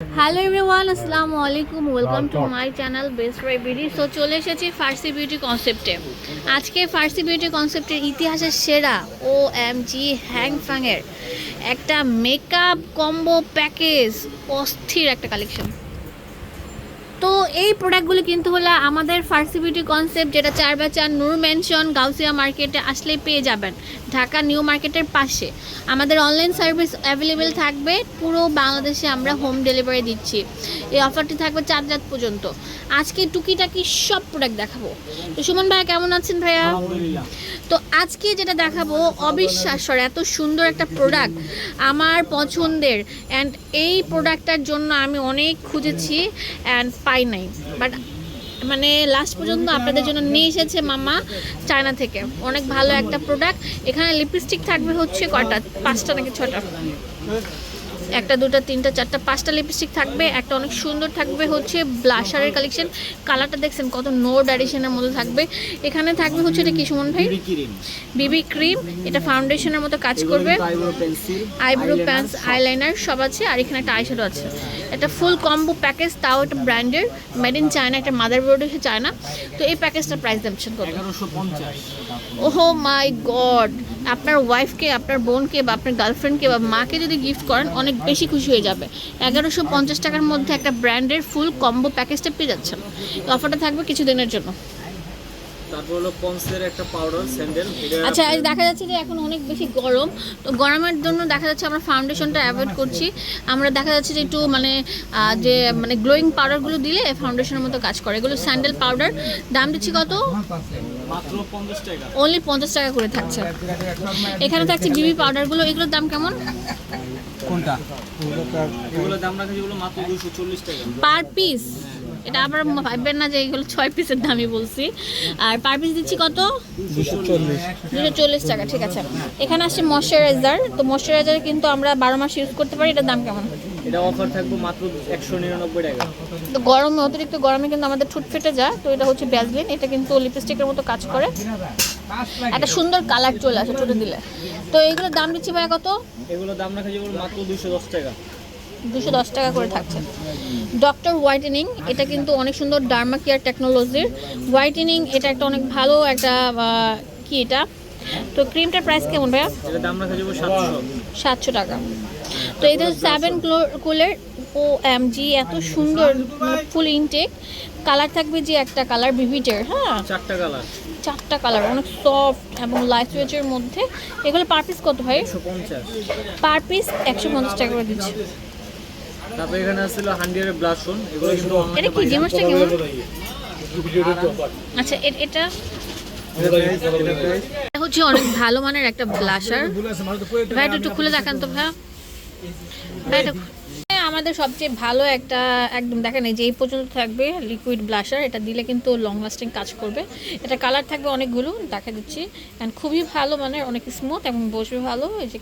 Hello everyone আসসালামু আলাইকুম welcome to my channel Best Buy BD so চলে এসেছি ফার্সি বিউটি কনসেপ্টে আজকে ফার্সি বিউটি কনসেপ্টের ইতিহাসের সেরা ও এম জি হ্যাং ফ্যাংয়ের একটা মেকআপ কম্বো প্যাকেজ অস্থির একটা কালেকশন এই প্রোডাক্টগুলো কিন্তু হলো আমাদের ফার্সি বিউটি কনসেপ্ট যেটা চার বা চার নূর মেনশন গাউসিয়া মার্কেটে আসলেই পেয়ে যাবেন ঢাকা নিউ মার্কেটের পাশে। আমাদের অনলাইন সার্ভিস অ্যাভেলেবেল থাকবে পুরো বাংলাদেশে আমরা হোম ডেলিভারি দিচ্ছি। এই অফারটি থাকবে চার রাত পর্যন্ত। আজকে টুকিটাকি সব প্রোডাক্ট দেখাবো। তো সুমন ভাইয়া কেমন আছেন ভাইয়া? তো আজকে যেটা দেখাবো অবিশ্বাস্য এত সুন্দর একটা প্রোডাক্ট আমার পছন্দের। অ্যান্ড এই প্রোডাক্টটার জন্য আমি অনেক খুঁজেছি অ্যান্ড পাই নাই। বাট মানে লাস্ট পর্যন্ত আপনাদের জন্য নিয়ে এসেছে মামা চায়না থেকে। অনেক ভালো একটা প্রোডাক্ট এখানে লিপস্টিক থাকবে হচ্ছে কটা পাঁচটা নাকি ছটা একটা দুটো তিনটা চারটা পাঁচটা লিপস্টিক থাকবে। একটা অনেক সুন্দর থাকবে হচ্ছে ব্লাশারের কালেকশন কালারটা দেখছেন কত নো ডাইরেকশনের মধ্যে থাকবে। এখানে থাকবে হচ্ছে এটা কি সুমন ভাই? বিবি ক্রিম এটা ফাউন্ডেশনের মতো কাজ করবে। আইব্রো আইব্রো প্যান্স আইলাইনার সব আছে। আর এখানে একটা আইশ্যাডো আছে। এটা ফুল কম্বো প্যাকেজ তাও একটা ব্র্যান্ডের মেড ইন চায়না একটা মাদার বোর্ড এসে চায়না তো এই প্যাকেজটার প্রাইস দিচ্ছেন কত ওহো মাই গড আপনার ওয়াইফকে আপনার বোনকে বা আপনার গার্লফ্রেন্ডকে বা মাকে যদি গিফট করেন অনেক বেশি খুশি হয়ে যাবে। এগারোশো পঞ্চাশ টাকার মধ্যে একটা ব্র্যান্ডের ফুল কম্বো প্যাকেজটা পেয়ে যাচ্ছেন। অফারটা থাকবে কিছুদিনের জন্য। তারপর হলো পন্সের একটা পাউডার স্যান্ডেল আচ্ছা দেখা যাচ্ছে যে এখন অনেক বেশি গরম। তো গরমের জন্য দেখা যাচ্ছে আমরা ফাউন্ডেশনটা অ্যাভয়েড করছি। আমরা দেখা যাচ্ছে যে একটু মানে যে মানে গ্লোয়িং পাউডারগুলো দিলে ফাউন্ডেশনের মতো কাজ করে। এগুলো স্যান্ডেল পাউডার দাম দিচ্ছি কত? মাত্র পঞ্চাশ টাকা। অনলি পঞ্চাশ টাকা করে থাকছে। এখানে থাকছে বিবি পাউডারগুলো এগুলোর দাম কেমন? কোনটা? এগুলো দাম রাখা যেগুলো মাত্র দুশো চল্লিশ টাকা। পার পিস এটা আবার ভাববেন না যে এগুলো ছয় পিসের দামই বলছি। আর পার পিস দিচ্ছি কত? দুশো চল্লিশ টাকা ঠিক আছে। এখানে আসছে ময়শ্চারাইজার তো ময়শ্চারাইজার কিন্তু আমরা বারো মাস ইউজ করতে পারি এটার দাম কেমন? এটা অফার থাকবে মাত্র একশো নিরানব্বই টাকা। তো গরমে অতিরিক্ত গরমে কিন্তু আমাদের ঠোঁট ফেটে যায় তো এটা হচ্ছে ব্যাজলিন এটা কিন্তু লিপস্টিকের মতো কাজ করে। একটা সুন্দর কালার চলে আসে ঠোঁটে দিলে। তো এইগুলোর দাম দিচ্ছি ভাই কত? এগুলো দাম রাখা মাত্র দুশো দশ টাকা। দুশো দশ টাকা করে থাকছে। ডক্টর হোয়াইটেনিং এটা কিন্তু অনেক সুন্দর ডার্মা কেয়ার টেকনোলজির। হোয়াইটেনিং এটা একটা অনেক ভালো একটা কি এটা? তো ক্রিমটার প্রাইস কেমন ভাইয়া? সাতশো। টাকা। তো এটা সেভেন কুলের ও এম জি এত সুন্দর ফুল ইনটেক কালার থাকবে যে একটা কালার ভিভিটের হ্যাঁ? চারটা কালার চারটা কালার অনেক সফট এবং লাইট ওয়েটের মধ্যে। এগুলো পার পিস কত হয় পঞ্চাশ। পার পিস একশো পঞ্চাশ টাকা করে দিচ্ছে। তারপর এখানে আসছিল হান্ড্রেডের ব্লাশন এগুলো কিন্তু এটা কি জিমাসটা কেমন আচ্ছা এটা? এটা হচ্ছে অনেক ভালো মানের একটা ব্লাশার। ভাই একটু খুলে দেখান তো ভাইয়া ভাই এটা আমাদের সবচেয়ে ভালো একটা একদম দেখেন এই যে এই পর্যন্ত থাকবে লিকুইড ব্লাশার এটা দিলে কিন্তু লং লাস্টিং কাজ করবে। এটা কালার থাকবে অনেকগুলো দেখা দিচ্ছি। অ্যান্ড খুবই ভালো মানে অনেক স্মুথ এবং বসবে ভালো এই যে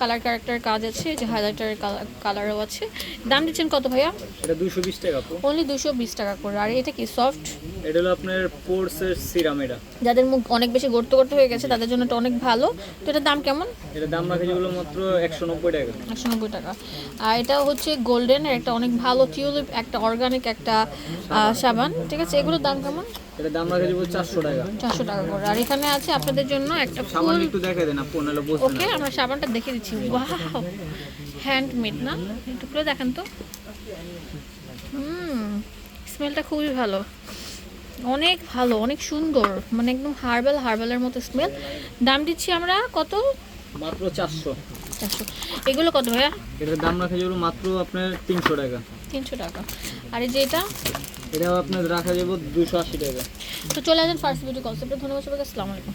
কালার ক্যারেক্টার কাজ আছে যে হাইলাইটারের কালারও আছে। দাম দিচ্ছেন কত ভাইয়া? এটা দুশো বিশ টাকা আপু অনলি দুশো বিশ টাকা করে। আর এটা কি সফট এটা হলো আপনার পোর্সের সিরাম এটা। যাদের মুখ অনেক বেশি গর্ত গর্ত হয়ে গেছে তাদের জন্য এটা অনেক ভালো। তো এটার দাম কেমন? এটা দাম রাখা যেগুলো মাত্র একশো নব্বই টাকা। একশো নব্বই টাকা। আর এটা হচ্ছে গোল্ডেন একটা অনেক ভালো টিউলিপ একটা অর্গানিক একটা সাবান। ঠিক আছে এগুলোর দাম কেমন? এটা দাম রাখা যাবে চারশো টাকা। চারশো টাকা করে। আর এখানে আছে আপনাদের জন্য একটা ফুল একটু দেখা দেন আপু নাহলে ওকে আমরা সাবানটা দেখে ওয়াও হ্যান্ডমেড না? খুলে দেখেন তো। হুম স্মেলটা খুবই ভালো। অনেক ভালো অনেক সুন্দর। মানে একদম হার্বাল হার্বালের মতো স্মেল দাম দিচ্ছি আমরা কত? মাত্র চারশো। চারশো। এগুলো কত ভাইয়া? এটার দাম রাখা যাবে মাত্র আপনার তিনশো টাকা। তিনশো টাকা। আর এই যে এটা? এটাও আপনার রাখা যাবে দুশো আশি টাকা। তো চলে আসেন ফার্স্ট বিউটি কনসেপ্টে ধন্যবাদ সবাইকে আসসালামু আলাইকুম।